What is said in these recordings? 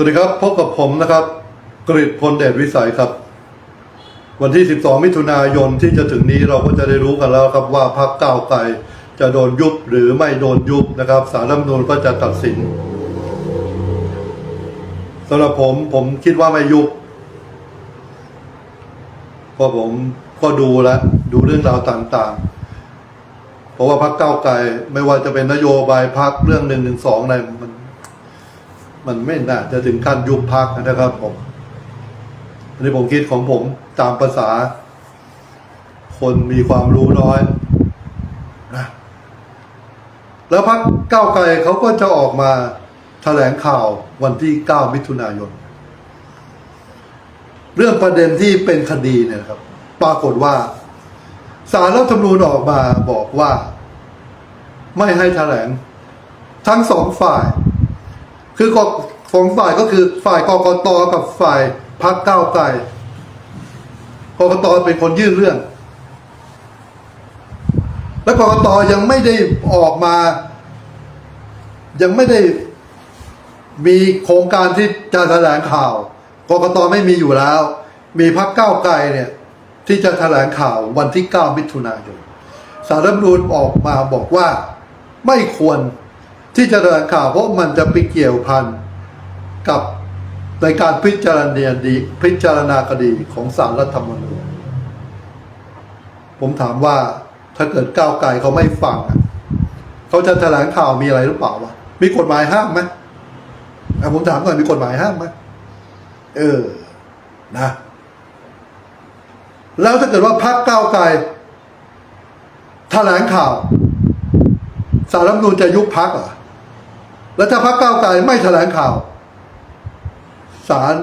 สวัสดีครับพบกับผมนะครับ กริตพลเดชวิสัยครับ วันที่ 12 มิถุนายนที่จะถึงนี้เราก็จะได้รู้กันแล้วครับว่าพรรคก้าวไกลจะโดนยุบหรือไม่โดนยุบนะครับสารรัฐมนูญก็จะตัดสินสำหรับผมผมคิดว่าไม่ยุบเพราะผมก็ดูแลดูเรื่องราวต่างๆ เพราะว่าพรรคก้าวไกลไม่ว่าจะเป็นนโยบายพรรคเรื่องหนึ่งหนึ่งสองอะไรมัน มันไม่น่าจะถึงขั้นยุบพักนะครับผมอันนี้ผมคิดของผมตามภาษา คนมีความรู้น้อยนะแล้วพักเก้าวไกลเขาก็จะออกมาแถลงข่าววันที่ 9 มิถุนายน เรื่องประเด็นที่เป็นคดีเนี่ยครับ ปรากฏว่าสารรัฐธรรมนูญออกมาบอกว่า ไม่ให้แถลง ทั้งสองฝ่าย คือกสองฝ่ายก็คือฝ่ายกกตกับฝ่ายพักเก้าไกลกกตเป็นคนยื่นเรื่อง และกกตยังไม่ได้ออกมา ยังไม่ได้มีโครงการที่จะแถลงข่าวกกตไม่มีอยู่แล้ว มีพักเก้าไกลเนี่ย ที่จะแถลงข่าววันที่ 9 มิถุนายนสารรัฐธรรมนูญออกมาบอกว่าไม่ควร ที่จะแถลงข่าวเพราะมันจะไปเกี่ยวพันกับในการพิจารณาดีพิจารณาคดีของศาลรัฐธรรมนูญผมถามว่าถ้าเกิดก้าวไกลเขาไม่ฟังเขาจะแถลงข่าวมีอะไรหรือเปล่าวะมีกฎหมายห้ามไหมผมถามก่อนมีกฎหมายห้ามไหมเออนะ แล้วถ้าเกิดว่าพักก้าวไกลแถลงข่าวสารรัฐธรรมนูญจะยุบพักเหรอ แล้วถ้าพักก้าวไกลไม่แถลงข่าวสาร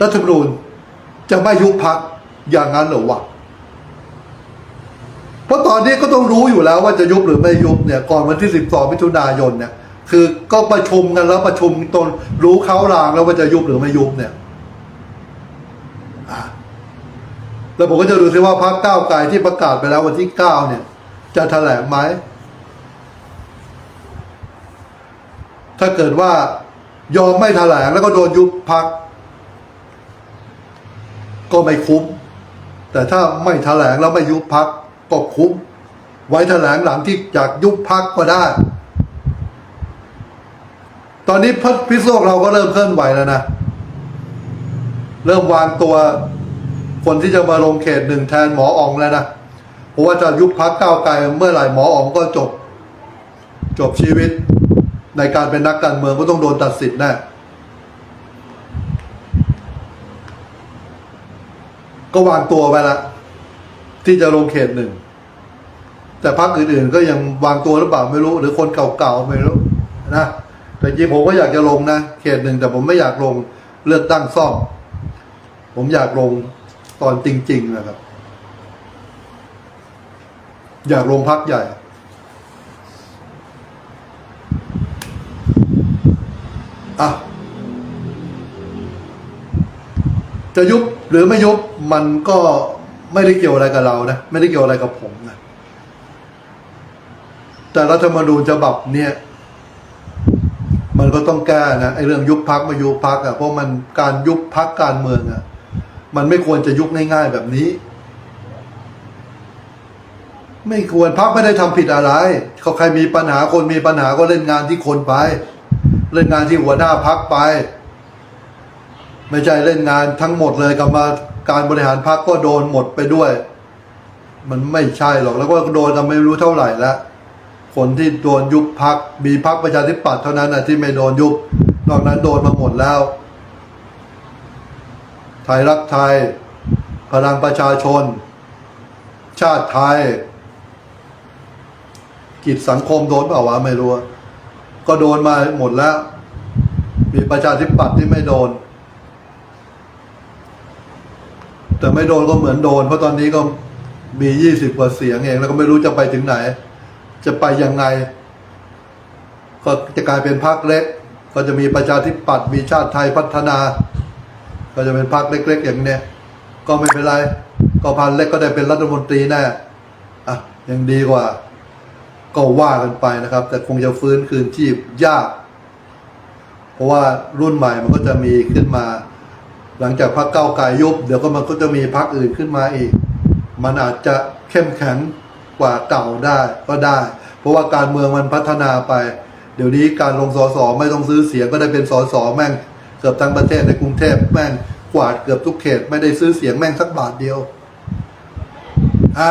รัฐธรรมนูญจะไม่ยุบพักอย่างนั้นหรอวะ เพราะตอนนี้ก็ต้องรู้อยู่แล้วว่าจะยุบหรือไม่ยุบเนี่ยก่อนวันที่12มิถุนายนเนี่ยคือก็ประชุมกันแล้วประชุมตนรู้เขารางแล้วว่าจะยุบหรือไม่ยุบเนี่ยแล้วผมก็จะดูซิว่าพักก้าวไกลที่ประกาศไปแล้ววันที่9เนี่ย จะแถลงไหม ถ้าเกิดว่ายอมไม่แถลงแล้วก็โดนยุบพัก ก็ไม่คุ้ม แต่ถ้าไม่แถลงแล้วไม่ยุบพักก็คุ้ม ไว้แถลงหลังที่อยากยุบพักก็ได้ ตอนนี้พพิษโลกเราก็เริ่มเคลื่อนไหวแล้วนะ เริ่มวางตัวคนที่จะมาลงเขตหนึ่งแทนหมออองแล้วนะเพราะว่าจะยุบพักก้าวไกลเมื่อไหร่หมออองก็จบ จบชีวิต ในการเป็นนักการเมืองก็ต้องโดนตัดสิทธิ์แน่ก็วางตัวไปละ ที่จะลงเขตหนึ่ง แต่พรรคอื่นๆ ก็ยังวางตัวหรือเปล่าไม่รู้ หรือคนเก่าๆไม่รู้นะแต่จริงผมก็อยากจะลงนะ เขตหนึ่งแต่ผมไม่อยากลงเลือกตั้งซ่อม ผมอยากลงตอนจริง ๆ นะครับ อยากลงพักใหญ่ อะจะยุบหรือไม่ยุบมันก็ไม่ได้เกี่ยวอะไรกับเรานะไม่ได้เกี่ยวอะไรกับผมนะแต่รัฐธรรมนูญฉบับเนี่ย มันก็ต้องแก้นะไอ้เรื่องยุบพักมายุบพักอะเพราะมันการยุบพักการเมืองอะ มันไม่ควรจะยุบง่ายๆแบบนี้ ไม่ควรพักไม่ได้ทำผิดอะไรเขาใครมีปัญหาคนมีปัญหาก็เล่นงานที่คนไป เล่นงานที่หัวหน้าพักไป ไม่ใช่เล่นงานทั้งหมดเลยกรรมาการบริหารพักก็โดนหมดไปด้วย มันไม่ใช่หรอกแล้วก็โดนกันไม่รู้เท่าไหร่แล้วคนที่โดนยุบพักมีพักประชาธิปัตย์เท่านั้นนะที่ไม่โดนยุบนอกนั้นโดนมาหมดแล้ว ไทยรักไทย พลังประชาชน ชาติไทย กิจสังคมโดนเปล่าวะไม่รู้ ก็โดนมาหมดแล้ว มีประชาธิปัตย์ที่ไม่โดน แต่ไม่โดนก็เหมือนโดน เพราะตอนนี้ก็มียี่สิบกว่าเสียงเอง แล้วก็ไม่รู้จะไปถึงไหน จะไปยังไง ก็จะกลายเป็นพรรคเล็ก ก็จะมีประชาธิปัตย์มีชาติไทยพัฒนา ก็จะเป็นพรรคเล็ก ๆ อย่างเนี้ยก็ไม่เป็นไร ก็พันเล็กก็ได้เป็นรัฐมนตรีแน่อะยังดีกว่า ก็ว่ากันไปนะครับ แต่คงจะฟื้นคืนชีพยาก เพราะว่ารุ่นใหม่มันก็จะมีขึ้นมา หลังจากพรรคเก้าไกลยุบ เดี๋ยวก็มันก็จะมีพรรคอื่นขึ้นมาอีก มันอาจจะเข้มแข็งกว่าเก่าได้ก็ได้ เพราะว่าการเมืองมันพัฒนาไป เดี๋ยวนี้การลงสสไม่ต้องซื้อเสียงก็ได้เป็นสสแม่งเกือบทั้งประเทศในกรุงเทพแม่งกวาดเกือบทุกเขต ไม่ได้ซื้อเสียงแม่งสักบาทเดียวอะ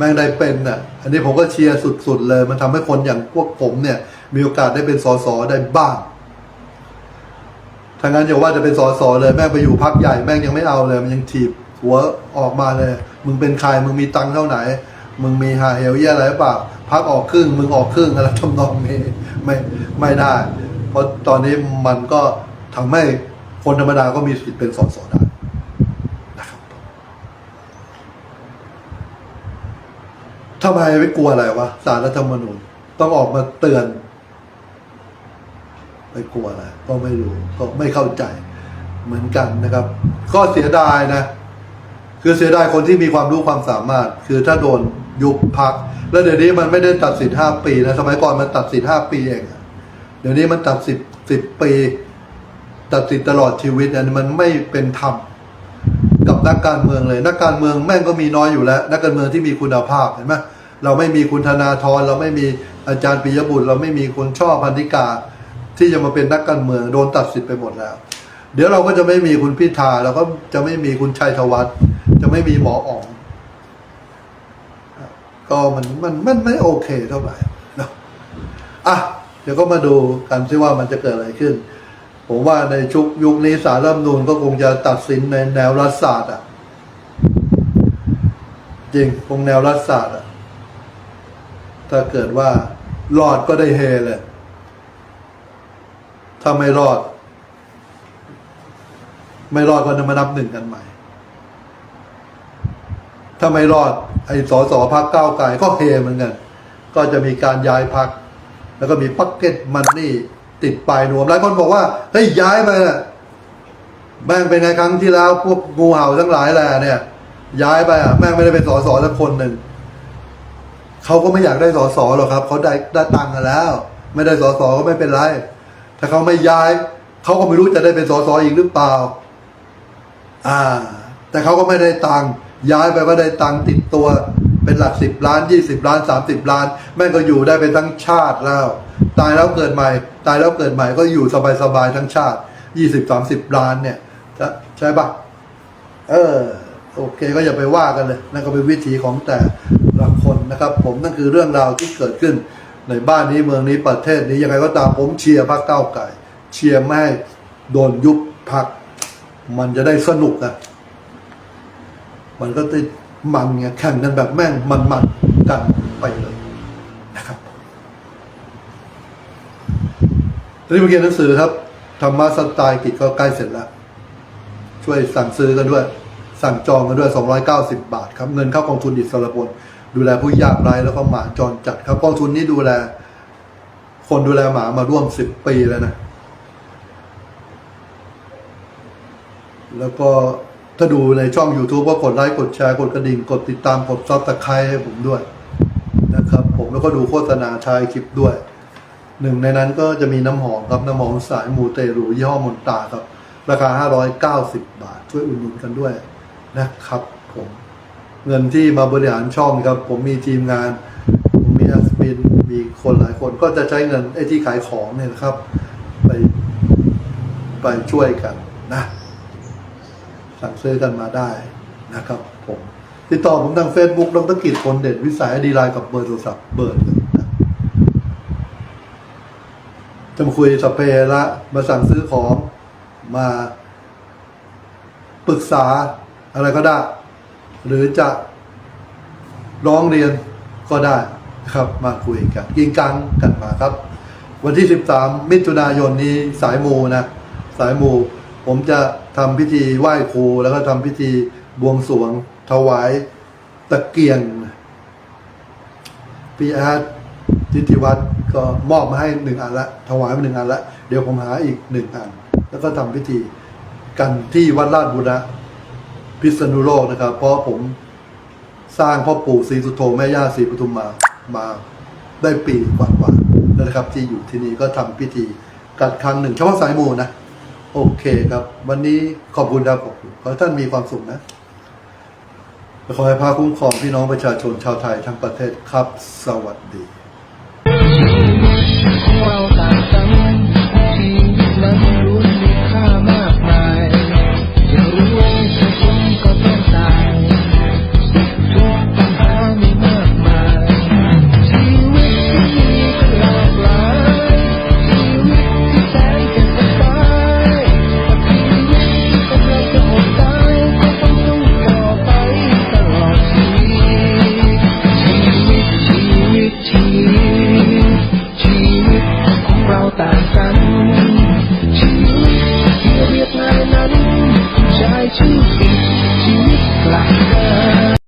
แม่งได้เป็นอะ อันนี้ผมก็เชียร์สุดๆเลย มันทำให้คนอย่างพวกผมเนี่ย มีโอกาสได้เป็นสสได้บ้างถ้างั้นอย่าว่าจะเป็นสอสอเลยแม่งไปอยู่พักใหญ่แม่งยังไม่เอาเลย มันยังถีบหัวออกมาเลย มึงเป็นใครมึงมีตังค์เท่าไหน มึงมีหาเฮลเยี่ยอะไรหรือเปล่าพักออกครึ่ง มึงออกครึ่งอะไรทำนองนี้ไม่ไม่ได้ เพราะตอนนี้มันก็ทำให้คนธรรมดาก็มีสิทธิ์เป็นสอสอได้นะครับทำไมไม่กลัวอะไรวะสารรัฐธรรมนูญต้องออกมาเตือน ไม่กลัวอะไรก็ไม่รู้ก็ไม่เข้าใจเหมือนกันนะครับ ก็เสียดายนะ คือเสียดายคนที่มีความรู้ความสามารถ คือถ้าโดนยุบพัก แล้วเดี๋ยวนี้มันไม่ได้ตัดสินห้าปีนะสมัยก่อนมันตัดสินห้าปีเองเดี๋ยวนี้มันตัดสิบสิบปี ตัดสินตลอดชีวิตอันนี้มันไม่เป็นธรรมกับนักการเมืองเลย นักการเมืองแม่งก็มีน้อยอยู่แล้ว นักการเมืองที่มีคุณภาพเห็นไหม เราไม่มีคุณธนาธรเราไม่มีอาจารย์ปิยบุตร เราไม่มีคุณช่อพันธิกาที่จะมาเป็นนักการเมืองโดนตัดสิทธิ์ไปหมดแล้ว เดี๋ยวเราก็จะไม่มีคุณพิธาเราก็จะไม่มีคุณชัยธวัฒน์จะไม่มีหมออ๋องก็มันมันมันไม่โอเคเท่าไหร่นอะอะเดี๋ยวก็มาดูกันซิว่ามันจะเกิดอะไรขึ้น ผมว่าในชุกยุคนี้สารรัฐมนูนก็คงจะตัดสินในแนวรัฐศาสตร์อะ จริงคงแนวรัฐศาสตร์อะ ถ้าเกิดว่ารอดก็ได้เฮเลย ถ้าไม่รอด ไม่รอดก็จะมานับหนึ่งกันใหม่ ถ้าไม่รอด ไอ้สอสอพักเก้าไกลก็เฮเหมือนกัน ก็จะมีการย้ายพัก แล้วก็มีปักเก็ตมันนี่ติดปลายนวมหลายคนบอกว่า เฮ้ย ย้ายไปน่ะแม่งเป็นไงครั้งที่แล้ว พวกงูเห่าทั้งหลายแหละเนี่ย ย้ายไปอะ แม่งไม่ได้เป็นสอสอสักคนหนึ่ง เขาก็ไม่อยากได้สอสอหรอกครับเขาได้ได้ตังค์กันแล้ว ไม่ได้สอสอก็ไม่เป็นไรถ้าเขาไม่ย้ายเขาก็ไม่รู้จะได้เป็นสอสออีกหรือเปล่า อ่า แต่เขาก็ไม่ได้ตังค์ย้ายไปก็ได้ตังค์ติดตัว เป็นหลักสิบล้านยี่สิบล้านสามสิบล้าน แม่งก็อยู่ได้เป็นทั้งชาติแล้ว ตายแล้วเกิดใหม่ ตายแล้วเกิดใหม่ก็อยู่สบายๆทั้งชาติยี่สิบสามสิบล้านเนี่ยใช่ปะเออ โอเคก็อย่าไปว่ากันเลยนั่นก็เป็นวิธีของแต่ คนนะครับผมนั่นคือเรื่องราวที่เกิดขึ้นในบ้านนี้เมืองนี้ประเทศนี้ยังไงก็ตามผมเชียร์พรรคก้าวไก่เชียร์ไม่ให้โดนยุบพรรคมันจะได้สนุกอะมันก็ติดมันไงแข่งกันแบบแม่งมันๆกันไปเลยนะครับตอนนี้มเรียนหนังสือครับธรรมะสไตล์กิจก็ใกล้เสร็จแล้ว ช่วยสั่งซื้อกันด้วย สั่งจองกันด้วย 290 บาทครับ เงินเข้ากองทุนอิสระพล ดูแลผู้ยากไร้แล้วก็หมาจรจัดครับกองทุนนี้ดูแล คนดูแลหมามาร่วม10ปีแล้วนะ แล้วก็ถ้าดูในช่อง YouTube ก็กดไลค์กดแชร์กดกระดิ่ง กดติดตามกดซับสไครต์ให้ผมด้วยนะครับ ผมแล้วก็ดูโฆษณาชายคลิปด้วย หนึ่งในนั้นก็จะมีน้ำหอมครับน้ำหอมสายมูเตรูยี่ห้อมนตาครับ ราคา 590 บาท ช่วยอุดหนุนกันด้วยนะครับผม เงินที่มาบริหารช่องครับ ผมมีทีมงาน ผมมีแอสมินมีคนหลายคนก็จะใช้เงินไอ้ที่ขายของเนี่ยนะครับ ไปไปช่วยกันนะ สั่งซื้อกันมาได้นะครับผมติดต่อผมทาง Facebook ดรกิจคนเด่นวิสัยดีไลน์กับเบอร์โทรศัพท์เบอร์นะจะมาคุยสเปรละมาสั่งซื้อของมาปรึกษาอะไรก็ได้ หรือจะร้องเรียนก็ได้นะครับมาคุยกันกินกังกันมาครับ วันที่ 13 มิถุนายนนี้สายมูนะ สายมูผมจะทำพิธีไหว้ครูแล้วก็ทำพิธีบวงสรวงถวายตะเกียงพี่อาร์ตทิติวัฒน์ก็มอบมาให้หนึ่งอันละ ถวายมาหนึ่งอันละ เดี๋ยวผมหาอีกหนึ่งอัน แล้วก็ทำพิธีกันที่วัดลาดบุรณะ พิษณุโลกนะครับ เพราะผมสร้างพ่อปู่ศรีสุโธแม่ย่าศรีปทุมมามาได้ปีกว่าๆแล้วนะครับ ที่อยู่ที่นี่ก็ทำพิธีกัดครั้งหนึ่งเฉพาะสายมูนะ โอเคครับ วันนี้ขอบคุณครับขอบคุณขอให้ท่านมีความสุขนะขอให้พาคุ้มครองพี่น้องประชาชนชาวไทยทั้งประเทศครับ สวัสดี